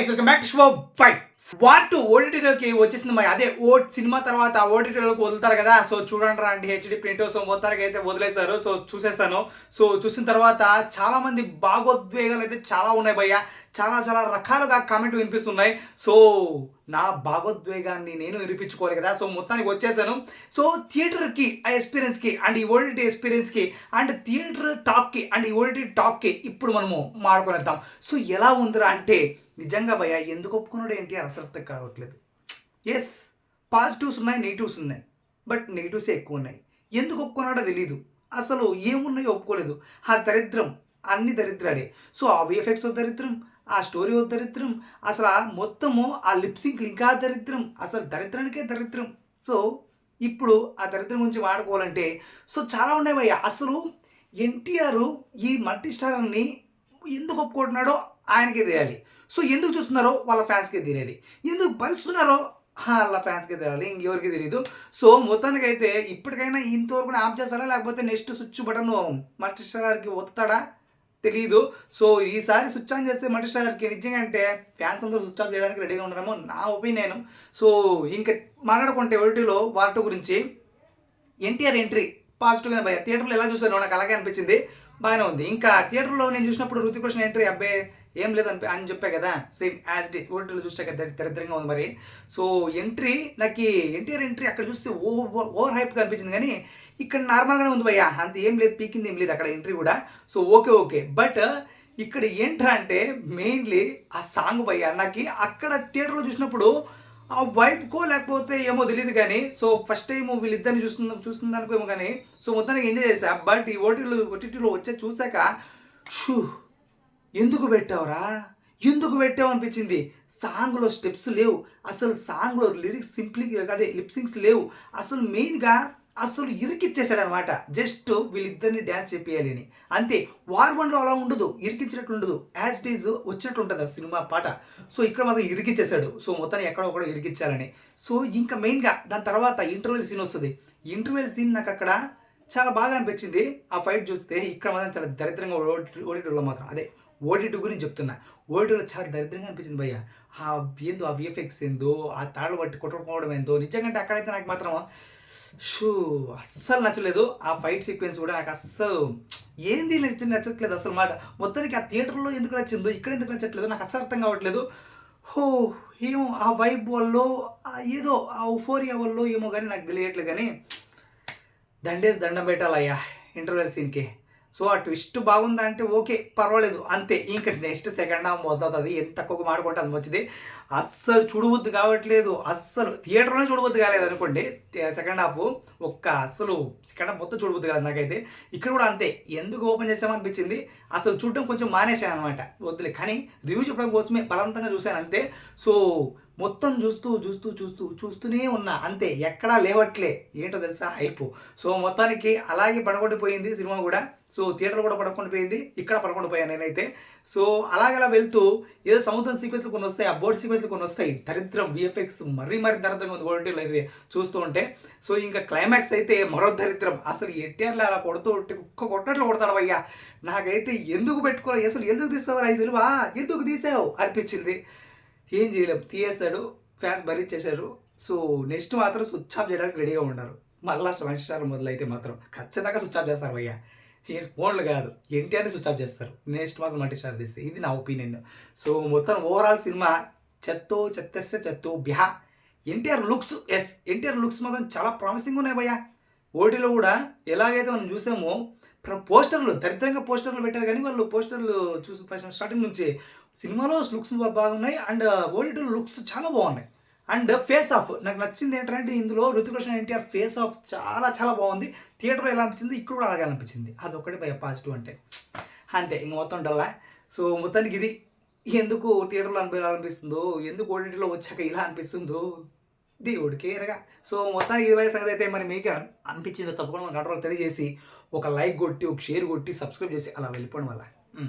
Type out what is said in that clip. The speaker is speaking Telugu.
Guys welcome back to show fight war two ఓటీటీలోకి వచ్చేసింది మరి. అదే ఓ సినిమా తర్వాత ఓటీటీలోకి వదులుతారు కదా. సో చూడండి రా అంటే హెచ్డి ప్రింట్ సో మొత్తానికి అయితే వదిలేశారు. సో చూసేసాను. సో చూసిన తర్వాత చాలా మంది భాగోద్వేగాలు అయితే చాలా ఉన్నాయి భయ్య. చాలా చాలా రకాలుగా కామెంట్ వినిపిస్తున్నాయి. సో నా భాగోద్వేగాన్ని నేను వినిపించుకోవాలి కదా. సో మొత్తానికి వచ్చేసాను. సో థియేటర్కి ఆ ఎక్స్పీరియన్స్కి అండ్ ఈ ఓటీటీ ఎక్స్పీరియన్స్కి అండ్ థియేటర్ టాక్కి అండ్ ఈ ఓటీటీ టాక్కి ఇప్పుడు మనము మాడుకొనేద్దాం. సో ఎలా ఉందిరా అంటే నిజంగా భయ్య ఎందుకు ఒప్పుకున్నాడు ఏంటి అసలు కావట్లేదు. ఎస్ పాజిటివ్స్ ఉన్నాయి నెగిటివ్స్ ఉన్నాయి. బట్ నెగిటివ్స్ ఎక్కువ ఉన్నాయి? ఎందుకు ఒప్పుకున్నాడో తెలియదు అసలు ఏమున్నాయో ఒప్పుకోలేదు. ఆ దరిద్రం అన్ని దరిద్రాడే. సో ఆ విఎఫ్ఎక్స్ దరిద్రం ఆ స్టోరీ ఓ దరిద్రం అసలు ఆ మొత్తము ఆ లిప్సింగ్ ఇంకా దరిద్రం అసలు దరిద్రానికే దరిద్రం. సో ఇప్పుడు ఆ దరిద్రం గురించి వాడుకోవాలంటే సో చాలా ఉన్నాయి భయ్య. అసలు ఎన్టీఆర్ ఈ మల్టీ స్టార్ని ఎందుకు ఒప్పుకుంటున్నాడో ఆయనకే తెలియాలి. సో ఎందుకు చూస్తున్నారో వాళ్ళ ఫ్యాన్స్కే తెలియాలి. ఎందుకు భరిస్తున్నారో వాళ్ళ ఫ్యాన్స్కే తెలియాలి. ఇంకెవరికి తెలియదు సో మొత్తానికి అయితే ఇప్పటికైనా ఇంతవరకు ఆఫ్ చేస్తాడా? లేకపోతే నెక్స్ట్ స్విచ్ బటన్ మల్టీ గారికి ఒత్తుతాడా? తెలియదు సో ఈసారి స్విచ్ ఆన్ చేస్తే మల్టీ గారికి నిజంగా అంటే ఫ్యాన్స్ అందరూ స్విచ్ ఆఫ్ చేయడానికి రెడీగా ఉండడము నా ఒపీనియన్ సో ఇంకా మాట్లాడుకుంటే ఓటీలో వాటి గురించి ఎన్టీఆర్ ఎంట్రీ పాజిటివ్గా భయ థియేటర్లో ఎలా చూసాను నాకు అలాగే అనిపించింది. బాగానే ఉంది. ఇంకా థియేటర్లో నేను చూసినప్పుడు రుతిక్ రోషన్ ఎంట్రీ అబ్బాయి ఏం లేదని అని చెప్పా కదా. సేమ్ యాజ్ ఇట్ ఈస్ ఓటీలో చూస్తే దరిద్రంగా ఉంది మరి. సో ఎంట్రీ నాకు ఎన్టీఆర్ ఎంట్రీ అక్కడ చూస్తే ఓ ఓవర్ హైప్గా అనిపించింది కానీ ఇక్కడ నార్మల్గానే ఉంది భయ్యా. అంత ఏం లేదు పీకింది ఏం లేదు అక్కడ ఎంట్రీ కూడా. సో ఓకే ఓకే బట్ ఇక్కడ ఏంట్రా అంటే మెయిన్లీ ఆ సాంగ్ భయ్యా నాకు అక్కడ థియేటర్లో చూసినప్పుడు ఆ వైబ్కో లేకపోతే ఏమో తెలియదు కానీ సో ఫస్ట్ టైం వీళ్ళిద్దరిని చూస్తున్న చూస్తున్న ఏమో కానీ సో మొత్తానికి ఎంజాయ్ చేశా బట్ ఈ ఓటీలో ఓటీటీలో వచ్చే చూసాక షూ ఎందుకు పెట్టావురా? ఎందుకు పెట్టావు అనిపించింది. సాంగ్లో స్టెప్స్ లేవు. అసలు సాంగ్లో లిరిక్స్ సింప్లీ అదే లిప్సింగ్స్ లేవు. అసలు మెయిన్గా అసలు ఇరికిచ్చేసాడు అనమాట జస్ట్ వీళ్ళిద్దరిని డ్యాన్స్ చెప్పేయాలి అని అంతే వార్ వన్లో అలా ఉండదు ఇరికించినట్లు ఉండదు. యాజ్ ఇట్ ఈజ్ వచ్చినట్టు ఉంటుంది ఆ సినిమా పాట. సో ఇక్కడ మాత్రం ఇరికిచ్చేసాడు సో మొత్తాన్ని ఎక్కడో ఒకడో ఇరికిచ్చాలని. సో ఇంకా మెయిన్గా దాని తర్వాత ఇంటర్వెల్ సీన్ వస్తుంది. ఇంటర్వెల్ సీన్ నాకు అక్కడ చాలా బాగా అనిపించింది. ఆ ఫైట్ చూస్తే ఇక్కడ మాత్రం చాలా దరిద్రంగా ఓడిటూలో మాత్రం. అదే ఓడిటూ గురించి చెప్తున్నా. ఓడిటూలో చాలా దరిద్రంగా అనిపించింది భయ్య. ఆ ఏందో ఆ విఎఫ్ఎక్స్ ఏందో ఆ తాళ్ళు పట్టి కొట్టుకోవడం ఏందో నిజంగా అక్కడైతే నాకు మాత్రం షూ అస్సలు నచ్చలేదు. ఆ ఫైట్ సీక్వెన్స్ కూడా నాకు అస్సలు ఏంది నచ్చి నచ్చట్లేదు అసలు మాట. మొత్తానికి ఆ థియేటర్లో ఎందుకు నచ్చిందో ఇక్కడ ఎందుకు నచ్చట్లేదు నాకు అస్సలు అర్థం కావట్లేదు. హో ఏమో ఆ వైబ్ వల్ల ఏదో ఆ ఉఫోరియా వల్ల ఏమో కానీ నాకు తెలియట్లేదు కానీ దండేసి దండం పెట్టాలయ్యా ఇంటర్వెల్ సీన్కి. సో ఆ ట్విస్ట్ బాగుందా అంటే ఓకే పర్వాలేదు అంతే. ఇంకా నెక్స్ట్ సెకండ్ హాఫ్ మొదలవుతుంది. ఎంత తక్కువ మాడుకుంటే అది మంచిది. అస్సలు చూడవద్దు కావట్లేదు. అస్సలు థియేటర్లోనే చూడవద్దు కాలేదు అనుకోండి సెకండ్ హాఫ్ ఒక్క అస్సలు సెకండ్ హాఫ్ మొత్తం చూడబుద్ది కాదు నాకైతే. ఇక్కడ కూడా అంతే. ఎందుకు ఓపెన్ చేసామనిపించింది? అసలు చూడటం కొంచెం మానేశాను అనమాట వద్దులే. కానీ రివ్యూ చెప్పడం కోసమే బలవంతంగా చూశాను అంతే. సో మొత్తం చూస్తూ చూస్తూ చూస్తూ చూస్తూనే ఉన్నా. అంతే. ఎక్కడా లేవట్లే. ఏంటో తెలుసా? హైపు. సో మొత్తానికి అలాగే పడగొట్టిపోయింది సినిమా కూడా. సో థియేటర్ కూడా పడకొండిపోయింది ఇక్కడ పడకొండిపోయాను నేనైతే. సో అలాగలా వెళ్తూ ఏదో సముద్రం సీక్వెన్స్లు కొన్ని వస్తాయి. ఆ బోర్డ్ సీక్వెన్స్లు కొన్ని వస్తాయి దరిద్రం విఎఫ్ఎక్స్ మరీ మరీ దరిద్రంగా ఉంది. ఓటీలో అయితే చూస్తూ ఉంటే. సో ఇంకా క్లైమాక్స్ అయితే మరో దరిద్రం. అసలు ఎన్టీఆర్లో అలా కొడుతూ ఉంటే కుక్క కొట్టట్లు కొడతాడు అయ్యా నాకైతే ఎందుకు పెట్టుకోవాలి అసలు ఎందుకు తీసుకోవాలి ఈ సినిమా? ఎందుకు తీసావు? అనిపించింది. ఏం చేయలేం. తీయేస్తాడు ఫ్యాన్స్ భరించేశారు. సో నెక్స్ట్ మాత్రం స్విచ్ ఆఫ్ చేయడానికి రెడీగా ఉన్నారు. మళ్ళా సెవెన్ స్టార్ మొదలైతే మాత్రం ఖచ్చితంగా స్విచ్ ఆఫ్ చేస్తారు అయ్యా ఫోన్లు కాదు. ఎన్టీఆర్ని స్విచ్ ఆఫ్ చేస్తారు. నెక్స్ట్ మాత్రం మల్టీ స్టార్ తీస్తే ఇది నా ఒపీనియన్. సో మొత్తం ఓవరాల్ సినిమా చెత్తో చెత్తస్య చెత్తో బిహా NTR looks yes NTR looks మాత్రం చాలా ప్రామిసింగ్ ఉన్నాయి భయ్యా. ఓటీలో కూడా ఎలాగైతే మనం చూసామో పోస్టర్లు దరిద్రంగా పోస్టర్లు పెట్టారు కానీ వాళ్ళు పోస్టర్లు చూసి ఫస్ట్ స్టార్టింగ్ నుంచి సినిమాలో లుక్స్ బాగున్నాయి అండ్ ఓటీటీలో లుక్స్ చాలా బాగున్నాయి. అండ్ ఫేస్ ఆఫ్ నాకు నచ్చింది ఏంటంటే ఇందులో ఋతిక్ ఎన్టీఆర్ ఫేస్ ఆఫ్ చాలా చాలా బాగుంది. థియేటర్లో ఎలా అనిపించింది? ఇక్కడ కూడా అలాగే అనిపించింది. అదొకటి భయ పాజిటివ్ అంటే. అంతే ఇంక మొత్తం డల్లా. సో మొత్తానికి ఇది ఎందుకు థియేటర్లో అనిపించాలనిపిస్తుందో? ఎందుకు ఓటీటీలో వచ్చాక ఇలా అనిపిస్తుందో? దేవుడికి ఎరగా. సో మొత్తానికి ఇది వయసు సంగతి అయితే మరి మీకు అనిపించిందో తప్పకుండా మన కంట్రోల్ తెలియజేసి ఒక లైక్ కొట్టి ఒక షేర్ కొట్టి సబ్స్క్రైబ్ చేసి అలా వెళ్ళిపోవడం వల్ల.